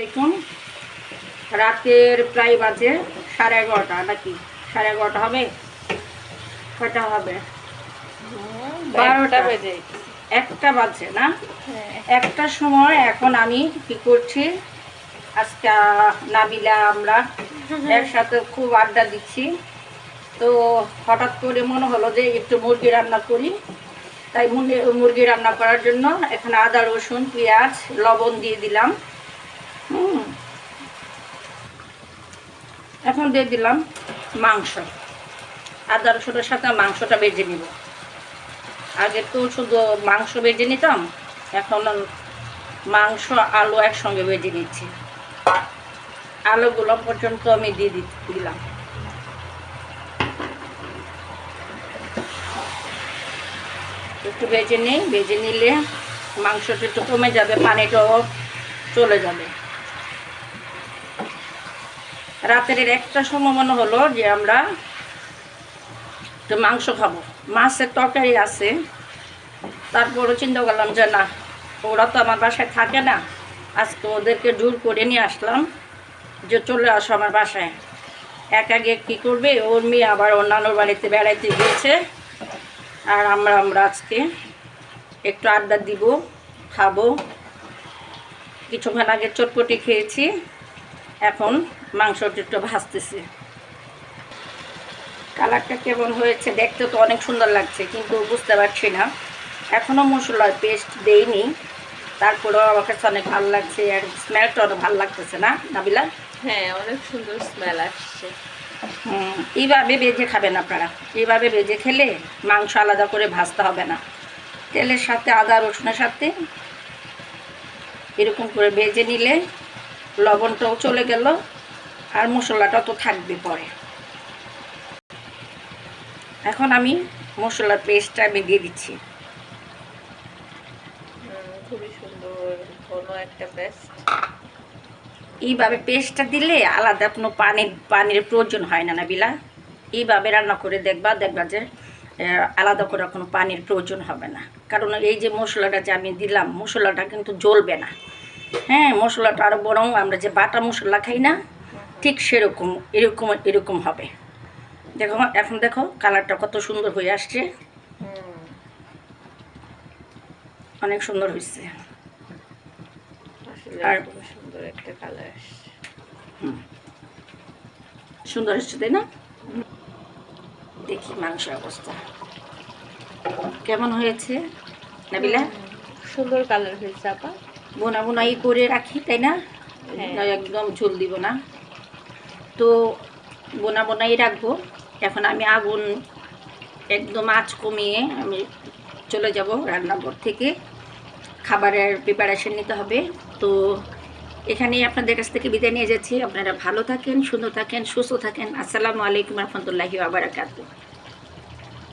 দেখুন রাতের প্রায় বাজে সাড়ে এগারোটা নাকি? সাড়ে এগারোটা হবে? কটা হবে? বারোটা। বেজে একটা বাজে না? হ্যাঁ। একটার সময় এখন আমি কি করছি? আজকে নাবিলা আমরা একসাথে খুব আড্ডা দিচ্ছি। তো হঠাৎ করে মনে হলো যে একটু মুরগি রান্না করি। তাই মুরগি রান্না করার জন্য এখানে আদা রসুন পেঁয়াজ লবণ দিয়ে দিলাম। হুম। এখন দিয়ে দিলাম মাংস। আদা রসুনের সাথে মাংসটা বেজে নিব। আগে তো শুধু মাংস বেজে নিতাম, এখন মাংস, আলু একসঙ্গে বেজে নিচ্ছি। আলুগুলো পর্যন্ত আমি দিয়ে দিলাম। একটু ভেজে নিই, ভেজে নিলে মাংসটা একটু কমে যাবে, পানিটাও চলে যাবে। রাতের একটা সময় মনে হলো যে আমরা একটু মাংস খাব। মাছের তরকারি আছে। তারপরও চিন্তা করলাম যে না, ওরা তো আমার বাসায় থাকে না। আজকে ওদেরকে জোর করে নিয়ে আসলাম যে চলে আসো আমার বাসায়। এক আগে কী করবে? ওর মেয়ে আবার নানুর বাড়িতে বেড়াইতে গিয়েছে। আর আমরা আমরা আজকে একটু আড্ডা দিব, খাব। কিছুক্ষণ আগে চটপটি খেয়েছি। এখন মাংসটা একটু ভাজতেছি। কালারটা কেমন হয়েছে দেখতে তো অনেক সুন্দর লাগছে কিন্তু বুঝতে পারছি না। এখনও মশলার পেস্ট দেইনি। তারপরেও আমার কাছে অনেক ভালো লাগছে আর স্মেলটা অনেক ভালো লাগতেছে না নাবিলা? হ্যাঁ অনেক সুন্দর স্মেল আসছে। হুম, এইভাবে বেজে খাবেন আপনারা। এইভাবে ভেজে খেলে মাংস আলাদা করে ভাজতে হবে না। তেলের সাথে আদা রসুনের সাথে এরকম করে ভেজে নিলে লবণটাও চলে গেল আর মশলাটা তো থাকবে পরে। এখন আমি মশলার পেস্টটা আমি দিয়ে দিচ্ছি। খুবই সুন্দর ঘন একটা পেস্ট। এইভাবে পেস্টটা দিলে আলাদা কোনো পানির পানির প্রয়োজন হয় না না বিলা। এইভাবে রান্না করে দেখবা দেখবা যে আলাদা করে কোনো পানির প্রয়োজন হবে না। কারণ এই যে মশলাটা যে আমি দিলাম মশলাটা কিন্তু জ্বলবে না। হ্যাঁ মশলাটা আরও বরং আমরা যে বাটা মশলা খাই না ঠিক সেরকম এরকম এরকম হবে। দেখো এখন দেখো কালারটা কত সুন্দর হয়ে আসছে। অনেক সুন্দর হয়েছে। আর- সুন্দর একটা কালার সুন্দর হচ্ছে তাই না? দেখি মাংসের অবস্থা। কেমন হয়েছে নাবিলা? সুন্দর কালার হয়েছে আপা। বোনা বোনাই করে রাখি তাই না? হ্যাঁ। একদম ঝোল দিব না। তো বোনা বোনাই রাখব। এখন আমি আগুন একদম আঁচ কমিয়ে আমি চলে যাব রান্নাঘর থেকে। খাবারের প্রিপারেশন নিতে হবে। তো এখানেই আপনাদের কাছ থেকে বিদায় নিয়ে যাচ্ছি। আপনারা ভালো থাকেন সুন্দর থাকেন সুস্থ থাকেন। আসসালামু আলাইকুম রহমতুল্লাহি আবরাকাতু